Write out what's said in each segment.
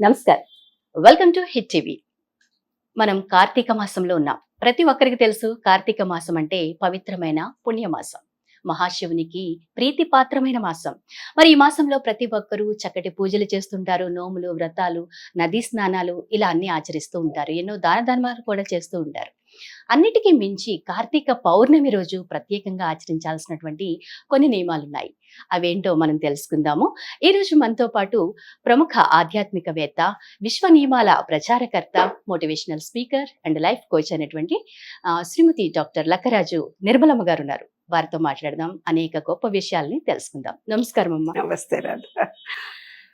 నమస్కారం. Welcome to hit TV మనం కార్తీక మాసంలో ఉన్నాం. ప్రతి ఒక్కరికి తెలుసు కార్తీక మాసం అంటే పవిత్రమైన పుణ్యమాసం. మహాశివునికి ప్రీతిపాత్రమైన మాసం. మరి ఈ మాసంలో ప్రతి ఒక్కరూ చక్కటి పూజలు చేస్తుంటారు. నోములు వ్రతాలు నదీ స్నానాలు ఇలా అన్ని ఆచరిస్తూ ఉంటారు. ఎన్నో దాన ధర్మాలు కూడా చేస్తూ ఉంటారు. అన్నిటికీ మించి కార్తీక పౌర్ణమి రోజు ప్రత్యేకంగా ఆచరించాల్సినటువంటి కొన్ని నియమాలు ఉన్నాయి అవేంటో మనం తెలుసుకుందాము. ఈ రోజు మనతో పాటు ప్రముఖ ఆధ్యాత్మికవేత్త విశ్వ నియమాల ప్రచారకర్త motivational speaker and life coach అనేటువంటి శ్రీమతి డాక్టర్ లక్కరాజు నిర్మలమ్మ గారు ఉన్నారు. వారితో మాట్లాడదాం. అనేక గొప్ప విషయాల్ని తెలుసుకుందాం. నమస్కారం అమ్మ నమస్తే రాధ.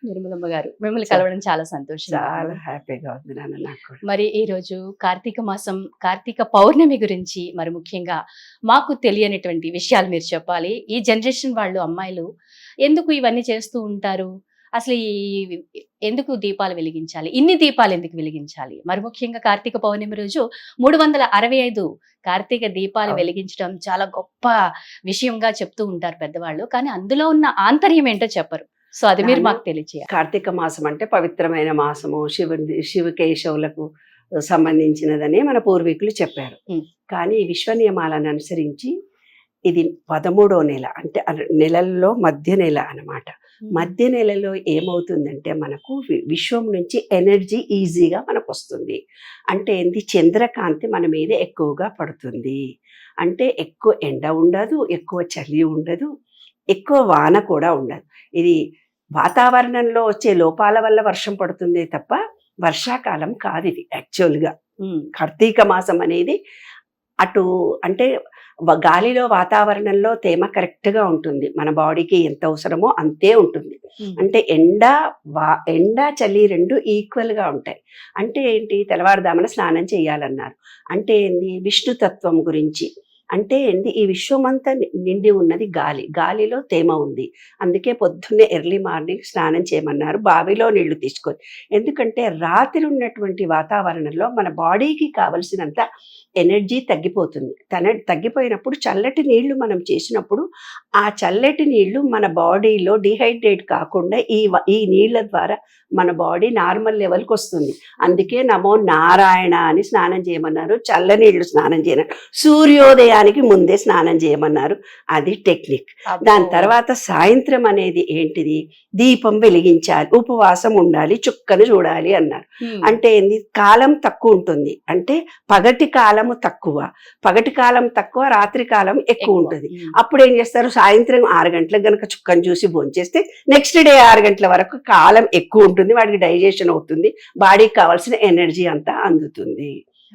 నిర్మలమ్మ గారు. మిమ్మల్ని కలవడం చాలా సంతోషం చాలా హ్యాపీగా ఉంది నాన్న నాకు. మరి ఈ రోజు కార్తీక మాసం కార్తీక పౌర్ణమి గురించి మరి ముఖ్యంగా మాకు తెలియనటువంటి విషయాలు మీరు చెప్పాలి. ఈ జనరేషన్ వాళ్ళు అమ్మాయిలు ఎందుకు ఇవన్నీ చేస్తూ ఉంటారు? అసలు ఈ ఎందుకు దీపాలు వెలిగించాలి? ఇన్ని దీపాలు ఎందుకు వెలిగించాలి? మరి ముఖ్యంగా కార్తీక పౌర్ణమి రోజు మూడు వందల అరవై ఐదు కార్తీక దీపాలు. వెలిగించడం చాలా గొప్ప విషయంగా చెప్తూ ఉంటారు పెద్దవాళ్ళు. కానీ అందులో ఉన్న ఆంతర్యం ఏంటో చెప్పరు. సో అది మీరు మాకు తెలియచేయాలి. కార్తీక మాసం అంటే పవిత్రమైన మాసము శివుడి శివకేశవులకు సంబంధించినదని మన పూర్వీకులు చెప్పారు. కానీ ఈ విశ్వ నియమాలను అనుసరించి ఇది పదమూడో నెల అంటే నెలల్లో మధ్య నెల అన్నమాట. మధ్య నెలలో ఏమవుతుందంటే మనకు వి- విశ్వం నుంచి ఎనర్జీ ఈజీగా మనకు వస్తుంది అంటే ఏంది? చంద్రకాంతి మన మీద ఎక్కువగా పడుతుంది. అంటే ఎక్కువ ఎండ ఉండదు ఎక్కువ చలి ఉండదు ఎక్కువ వాన కూడా ఉండదు. ఇది వాతావరణంలో వచ్చే లోపాల వల్ల వర్షం పడుతుందే తప్ప వర్షాకాలం కాదు ఇది యాక్చువల్గా కార్తీక మాసం అనేది అటు అంటే గాలిలో వాతావరణంలో తేమ కరెక్ట్గా ఉంటుంది. మన బాడీకి ఎంత అవసరమో అంతే ఉంటుంది. అంటే ఎండ వా ఎండ చలి రెండు ఈక్వల్గా ఉంటాయి. అంటే ఏంటి? తెల్లవారుదామన స్నానం చేయాలన్నారు. అంటే ఏంది? విష్ణుతత్వం గురించి. అంటే ఏంది? ఈ విశ్వమంతా అంతా నిండి ఉన్నది గాలి. గాలిలో తేమ ఉంది. అందుకే పొద్దున్నే ఎర్లీ మార్నింగ్ స్నానం చేయమన్నారు. బావిలో నీళ్ళు తీసుకొని. ఎందుకంటే రాత్రి ఉన్నటువంటి వాతావరణంలో మన బాడీకి కావలసినంత ఎనర్జీ తగ్గిపోతుంది. తన తగ్గిపోయినప్పుడు చల్లటి నీళ్ళు మనం చేసినప్పుడు ఆ చల్లటి నీళ్ళు మన బాడీలో డిహైడ్రేట్ కాకుండా ఈ ఈ నీళ్ళ ద్వారా మన బాడీ నార్మల్ లెవెల్కి వస్తుంది. అందుకే నమో నారాయణ అని స్నానం చేయమన్నారు. చల్లనీళ్ళు స్నానం చేయమన్నారు. సూర్యోదయానికి ముందే స్నానం చేయమన్నారు. అది టెక్నిక్. దాని. తర్వాత సాయంత్రం అనేది ఏంటిది? దీపం వెలిగించాలి ఉపవాసం ఉండాలి చుక్కను చూడాలి అన్నారు. అంటే ఏంది? కాలం తక్కువ ఉంటుంది. అంటే పగటి కాలము తక్కువ. పగటి కాలం తక్కువ రాత్రి కాలం ఎక్కువ ఉంటుంది. అప్పుడు ఏం చేస్తారు? సాయంత్రం ఆరు గంటలకు గనక చుక్కను చూసి భోంచేస్తే నెక్స్ట్ డే ఆరు గంటల వరకు కాలం ఎక్కువ ఉంటుంది. వాడికి డైజెషన్ అవుతుంది. బాడీకి కావాల్సిన ఎనర్జీ అంతా అందుతుంది.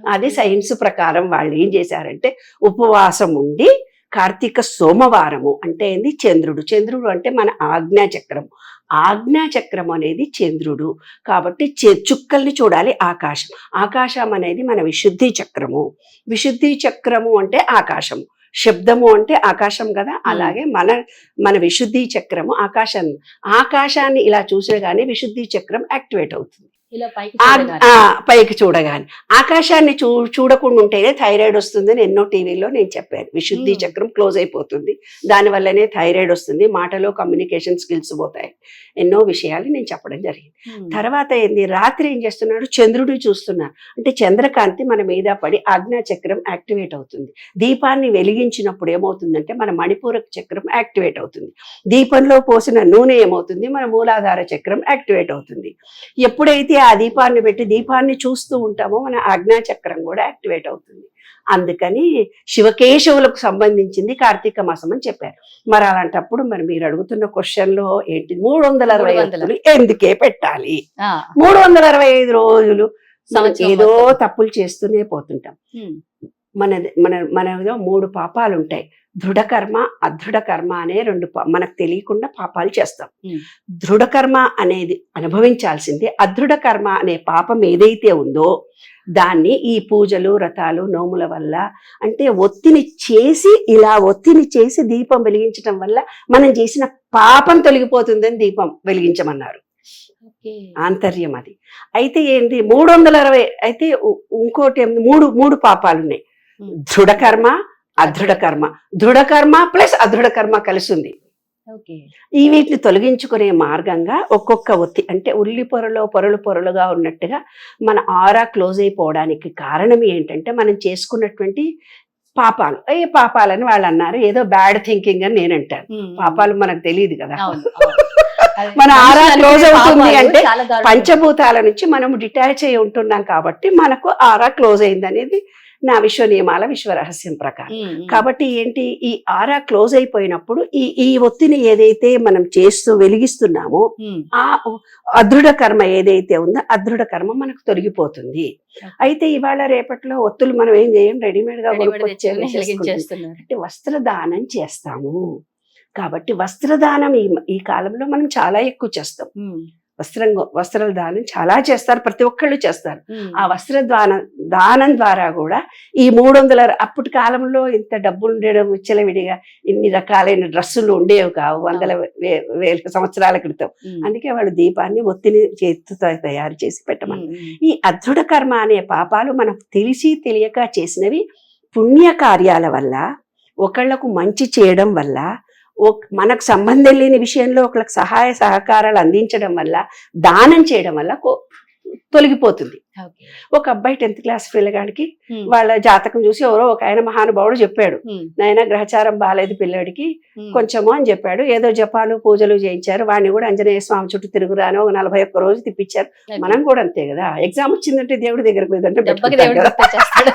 అది సైన్స్ ప్రకారం వాళ్ళు ఏం చేశారంటే ఉపవాసం ఉండి కార్తీక సోమవారము అంటే ఏంది? చంద్రుడు. చంద్రుడు అంటే మన ఆజ్ఞా చక్రం. ఆజ్ఞా చక్రం అనేది చంద్రుడు. కాబట్టి చె- చుక్కల్ని చూడాలి ఆకాశం. ఆకాశం అనేది మన విశుద్ధి చక్రము. విశుద్ధి చక్రము అంటే ఆకాశము శబ్దము అంటే ఆకాశం కదా? అలాగే మన మన విశుద్ధి చక్రము ఆకాశం ఆకాశాన్ని ఇలా చూసగానే విశుద్ధి చక్రం యాక్టివేట్ అవుతుంది. పైకి చూడగానే. ఆ, పైకి చూడగానే. ఆకాశాన్ని చూ చూడకుండా ఉంటేనే థైరాయిడ్ వస్తుందని ఎన్నో టీవీలో నేను చెప్పాను. విశుద్ధి. చక్రం క్లోజ్ అయిపోతుంది. దానివల్లనే థైరాయిడ్ వస్తుంది. మాటలో కమ్యూనికేషన్ స్కిల్స్ పోతాయి. ఎన్నో విషయాలు నేను చెప్పడం జరిగింది. తర్వాత ఏంది? రాత్రి ఏం చేస్తున్నాడు? చంద్రుడు చూస్తున్నారు అంటే చంద్రకాంతి మన మీద పడి ఆజ్ఞా చక్రం యాక్టివేట్ అవుతుంది. దీపాన్ని వెలిగించినప్పుడు ఏమవుతుందంటే మన మణిపూరక చక్రం యాక్టివేట్ అవుతుంది. దీపంలో పోసిన నూనె ఏమవుతుంది? మన మూలాధార చక్రం యాక్టివేట్ అవుతుంది. ఎప్పుడైతే ఆ దీపాన్ని పెట్టి దీపాన్ని చూస్తూ ఉంటామో మన ఆజ్ఞా చక్రం కూడా యాక్టివేట్ అవుతుంది అందుకని శివకేశవులకు సంబంధించింది కార్తీక మాసం అని చెప్పారు మరి అలాంటప్పుడు మరి మీరు అడుగుతున్న క్వశ్చన్లో ఏంటి మూడు వందల అరవై 300. ఒత్తులు ఎందుకే పెట్టాలి మూడు వందల అరవై ఐదు రోజులు ఏదో. తప్పులు చేస్తూనే పోతుంటాం. మన మన మనలో మూడు పాపాలు ఉంటాయి దృఢ కర్మ అదృఢ కర్మ అనే రెండు మనకు తెలియకుండా పాపాలు చేస్తాం. Hmm. దృఢ కర్మ అనేది అనుభవించాల్సింది అదృఢ కర్మ అనే పాపం ఏదైతే ఉందో దాన్ని ఈ పూజలు వ్రతాలు నోముల వల్ల అంటే ఒత్తిని చేసి ఇలా ఒత్తిని చేసి దీపం వెలిగించటం వల్ల మనం చేసిన పాపం తొలగిపోతుందని దీపం వెలిగించమన్నారు. ఆంతర్యం అది. అయితే ఏంటి మూడు వందల అరవై అయితే ఇంకోటి మూడు మూడు పాపాలు ఉన్నాయి ఉమ్. దృఢ కర్మ అదృఢ కర్మ దృఢ కర్మ ప్లస్ అదృఢ కర్మ కలిసి ఉంది ఈ వీటిని తొలగించుకునే మార్గంగా ఒక్కొక్క ఒత్తి అంటే ఉల్లి పొరలో పొరలు పొరలుగా ఉన్నట్టుగా మన ఆరా క్లోజ్ అయిపోవడానికి కారణం ఏంటంటే మనం చేసుకున్నటువంటి పాపాలు. ఏ పాపాలని వాళ్ళు అన్నారు ఏదో బ్యాడ్ థింకింగ్ అని నేను అంటాను. పాపాలు మనకు తెలియదు కదా. మన ఆరా అనుకునే అవుతుంది అంటే. పంచభూతాల నుంచి మనం డిటాచ్ అయి ఉంటున్నాం కాబట్టి మనకు ఆరా క్లోజ్ అయింది అనేది నా విశ్వ నియమాల విశ్వ రహస్యం ప్రకారం. కాబట్టి ఏంటి? ఈ ఆరా క్లోజ్ అయిపోయినప్పుడు ఈ ఈ ఒత్తిని ఏదైతే మనం చేస్తూ వెలిగిస్తున్నామో ఆ అదృఢ కర్మ ఏదైతే ఉందో అదృఢ కర్మ మనకు తొలగిపోతుంది. అయితే ఇవాళ రేపట్లో ఒత్తులు మనం ఏం చేయం? రెడీమేడ్గా అంటే వస్త్రదానం చేస్తాము. కాబట్టి వస్త్రదానం ఈ ఈ కాలంలో మనం చాలా ఎక్కువ చేస్తాం. వస్త్రం వస్త్రాల దానం చాలా చేస్తారు ప్రతి ఒక్కళ్ళు చేస్తారు. ఆ వస్త్ర దానం దానం ద్వారా కూడా ఈ మూడు వందల అప్పటి కాలంలో ఇంత డబ్బులు ఉండడం విచ్చలవిడిగా ఇన్ని రకాలైన డ్రెస్సులు ఉండేవి కావు వందల వే- వేల సంవత్సరాల క్రితం. అందుకే వాళ్ళు దీపాన్ని ఒత్తిని చేతితో తయారు చేసి పెట్టమని. ఈ అదృఢ కర్మ అనే పాపాలు మనకు తెలిసి తెలియక చేసినవి పుణ్య కార్యాల వల్ల ఒకళ్ళకు మంచి చేయడం వల్ల మనకు సంబంధం లేని విషయంలో ఒకళ్ళకి సహాయ సహకారాలు అందించడం వల్ల దానం చేయడం వల్ల తొలగిపోతుంది. ఒక అబ్బాయి టెన్త్ క్లాస్ పిల్లగాడికి వాళ్ళ జాతకం చూసి ఎవరో ఒక ఆయన మహానుభావుడు చెప్పాడు. నాయన గ్రహచారం బాగాలేదు పిల్లడికి. కొంచెము అని చెప్పాడు. ఏదో జపాలు పూజలు చేయించారు. వాడిని కూడా ఆంజనేయ స్వామి చుట్టూ తిరుగురాను ఒక నలభై ఒక్క రోజు తిప్పించారు. మనం కూడా అంతే కదా. ఎగ్జామ్ వచ్చిందంటే దేవుడి పోయిందంటే. గుర్తొచ్చేస్తాడు.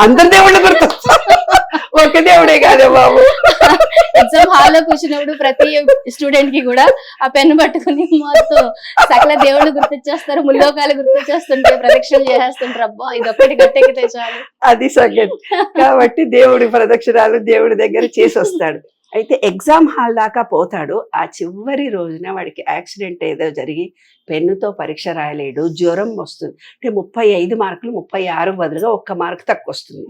అందరు దేవుళ్ళు గుర్తు ఒక దేవుడే కాదే బాబు. ఎగ్జామ్ హాల్లో కూర్చున్నప్పుడు ప్రతి స్టూడెంట్కి కూడా ఆ పెన్ను పట్టుకుని మొత్తం సకల దేవుడు గుర్తొచ్చేస్తారు ముల్లోకాలు గుర్తొచ్చేస్తుంటే ప్రదక్షిణలు చేసేస్తుంటారు. అబ్బా ఇది ఒక్కటి గట్టెక్కితే చాలు. అది సంగతి. కాబట్టి దేవుడి ప్రదక్షిణాలు దేవుడి దగ్గర చేసి వస్తాడు అయితే ఎగ్జామ్ హాల్ దాకా పోతాడు. ఆ చివరి రోజున వాడికి యాక్సిడెంట్ ఏదో జరిగి పెన్నుతో పరీక్ష రాయలేడు జ్వరం వస్తుంది. అంటే ముప్పై ఐదు మార్కులు ముప్పై ఆరు బదులుగా ఒక్క మార్క్ తక్కువ వస్తుంది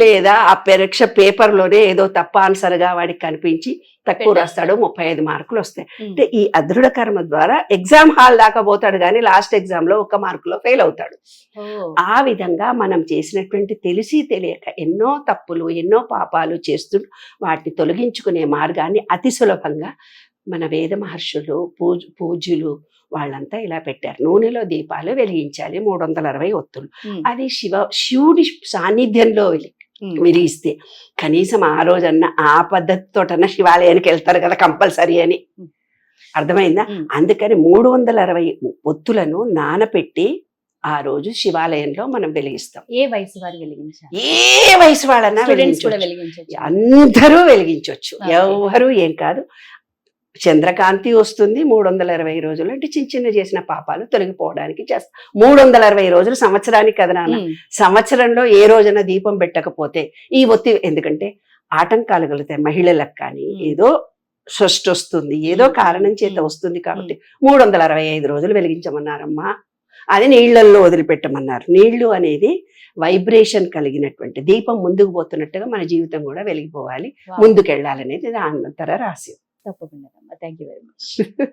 లేదా ఆ పరీక్ష పేపర్లోనే ఏదో తప్ప ఆన్సర్గా వాడికి కనిపించి తక్కువ రాస్తాడు ముప్పై ఐదు మార్కులు వస్తాయి. అంటే ఈ అదృఢ కర్మ ద్వారా ఎగ్జామ్ హాల్ దాకా పోతాడు కానీ లాస్ట్ ఎగ్జామ్లో ఒక మార్కులో ఫెయిల్ అవుతాడు. ఆ విధంగా మనం చేసినటువంటి తెలిసి తెలియక ఎన్నో తప్పులు ఎన్నో పాపాలు చేస్తూ వాటిని తొలగించుకునే మార్గాన్ని అతి సులభంగా మన వేద మహర్షులు పూజ పూజ్యులు వాళ్ళంతా ఇలా పెట్టారు. నూనెలో దీపాలు వెలిగించాలి మూడు వందల అరవై ఒత్తులు అది శివ శివుడి సాన్నిధ్యంలో. వెలిగిస్తే కనీసం ఆ రోజన్నా ఆ పద్ధతితోటన్నా శివాలయానికి వెళ్తారు కదా కంపల్సరీ అని. అర్థమైందా. అందుకని మూడు వందల అరవై ఒత్తులను నానపెట్టి ఆ రోజు శివాలయంలో మనం వెలిగిస్తాం. ఏ వయసు వారు వెలిగించాలి ఏ వయసు వాళ్ళన్నా వెలిగించవచ్చు అందరూ వెలిగించవచ్చు. ఎవరు ఏం కాదు. చంద్రకాంతి వస్తుంది మూడు వందల ఇరవై రోజులు అంటే చిన్న చిన్న చేసిన పాపాలు తొలగిపోవడానికి చేస్తాం మూడు వందల అరవై రోజులు సంవత్సరానికి కదా నాన్న సంవత్సరంలో ఏ రోజున దీపం పెట్టకపోతే ఈ ఒత్తి ఎందుకంటే ఆటంకాలు కలుగుతాయి మహిళలకు కానీ. ఏదో షష్టి వస్తుంది ఏదో. కారణం చేత. వస్తుంది కాబట్టి మూడు వందల అరవై ఐదు రోజులు వెలిగించమన్నారమ్మా అది నీళ్ళలో వదిలిపెట్టమన్నారు నీళ్ళు అనేది వైబ్రేషన్ కలిగినటువంటి దీపం ముందుకు పోతున్నట్టుగా మన జీవితం కూడా వెలిగిపోవాలి. ముందుకెళ్ళాలనేది దాని అంతర రహస్యం తప్పకుండా థ్యాంక్ యూ వెరీ మచ్